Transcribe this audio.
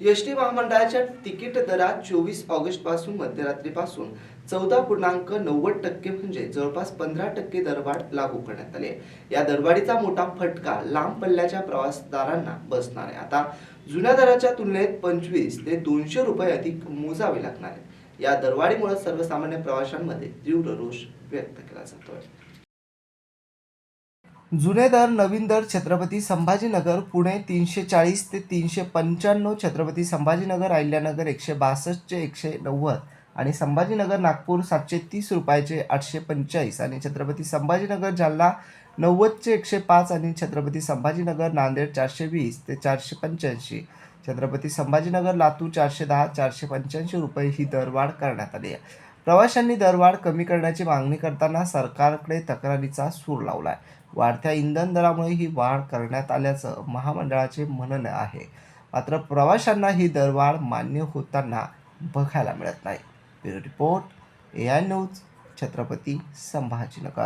S T महामंडळाच्या ticket दरात चोवीस ऑगस्टपासून मध्यरात्रीपासून चौदा पूर्णांक नव्वद टक्के म्हणजे जवळपास पंधरा टक्के दरवाढ लागू करण्यात आली आहे. या दरवाढीचा मोठा फटका लांब पल्ल्याच्या प्रवासदारांना बसणार आहे. आता जुन्या दराच्या तुलनेत पंचवीस ते दोनशे रुपये अधिक मोजावे लागणार आहे या दरवाढीमुळे सर्वसामान्य प्रवाशांमध्ये तीव्र रोष व्यक्त केला जातोय. जुने दर नवीन दर छत्रपती संभाजीनगर पुणे तीनशे चाळीस ते तीनशे पंच्याण्णव छत्रपती संभाजीनगर अहिल्यानगर एकशे बासष्टचे एकशे नव्वद आणि संभाजीनगर नागपूर सातशे तीस रुपयाचे आठशे पंचेचाळीस आणि छत्रपती संभाजीनगर जालना नव्वदचे एकशे पाच आणि छत्रपती संभाजीनगर नांदेड चारशे वीस ते चारशे पंच्याऐंशी छत्रपती संभाजीनगर लातूर चारशे दहा चारशे पंच्याऐंशी रुपये ही दरवाढ करण्यात आली आहे. प्रवाशांनी दरवाढ कमी करण्याची मागणी करताना सरकारकडे तक्रारीचा सूर लावला आहे वाढत्या इंधन दरामुळे ही वाढ करण्यात आल्याचं महामंडळाचे म्हणणं आहे. मात्र प्रवाशांना ही दरवाढ मान्य होताना बघायला मिळत नाही. Bureau report A I news Chhatrapati Sambhajinagar.